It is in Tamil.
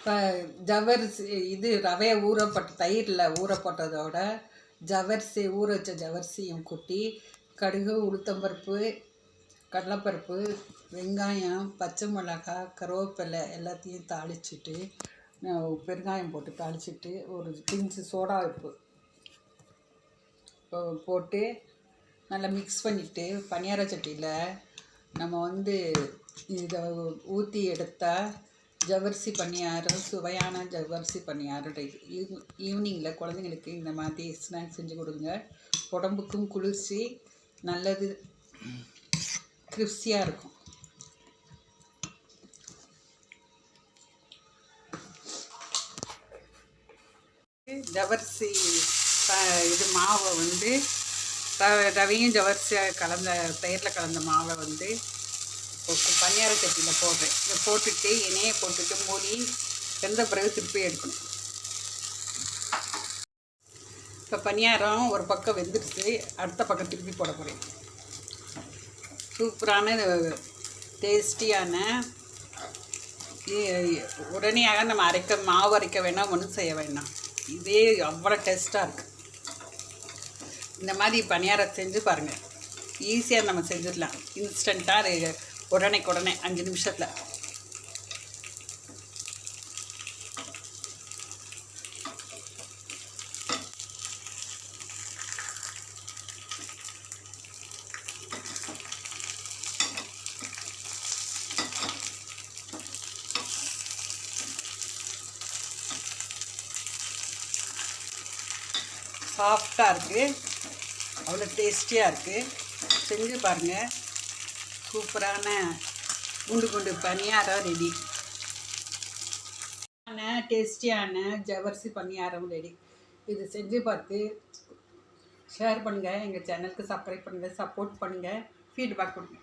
இப்போ ஜவரிசி இது ரவையை ஊற போட்ட தயிரில் ஊற போட்டதோட ஜவரிசி ஊற வச்ச ஜவரிசியும் கொட்டி கடுகு உளுத்தம்பருப்பு கடலைப்பருப்பு வெங்காயம் பச்சை மிளகாய் கருவேப்பிலை எல்லாத்தையும் தாளிச்சிட்டு பெருங்காயம் போட்டு தாளிச்சிட்டு ஒரு பிஞ்சு சோடா உப்பு போட்டு நல்லா மிக்ஸ் பண்ணிவிட்டு பனியார சட்டியில் நம்ம வந்து இதை ஊற்றி எடுத்தால் ஜவரிசி பணியாரம் சுவையான ஜவரிசி பணியாரம் ரெடி ஈவினிங்கில் குழந்தைங்களுக்கு இந்த மாதிரி ஸ்நாக்ஸ் செஞ்சு கொடுங்க. உடம்புக்கும் குளிர்ச்சி நல்லது கிறிஸ்பியாக இருக்கும். ஜவரிசி இது மாவை வந்து ரவையும் ஜவரிசியாக கலந்த தயிரில் கலந்த மாவை வந்து இப்போ பனியார சட்டியில் போடுறேன். இதை போட்டுட்டு எண்ணெயை போட்டுட்டு மூடி வெந்த பிறகு திருப்பி எடுக்கணும். இப்போ பனியாரம் ஒரு பக்கம் வெந்துடுச்சு அடுத்த பக்கம் திருப்பி போட போகிறேன் சூப்பரான டேஸ்டியான உடனே உடனேயாக நம்ம அரைக்க மாவு அரைக்க வேணாம் ஒன்றும் செய்ய வேண்டாம் இதே அவ்வளோ டேஸ்ட்டாக இருக்குது இந்த மாதிரி பணியாரம் செஞ்சு பாருங்கள் ஈஸியாக நம்ம செஞ்சிடலாம். இன்ஸ்டண்ட்டாக உடனே உடனே அஞ்சு நிமிஷத்தில். சாஃப்டாக இருக்குது அவ்வளோ டேஸ்டியாக இருக்குது செஞ்சு பாருங்கள் சூப்பரான குண்டு குண்டு பணியாரம் ரெடி டேஸ்டியான ஜவரிசி பணியாரம் ரெடி இது செஞ்சு பார்த்து ஷேர் பண்ணுங்கள் எங்கள் சேனலுக்கு சப்ஸ்கிரைப் பண்ணுங்கள் சப்போர்ட் பண்ணுங்கள் ஃபீட்பேக் கொடுங்க.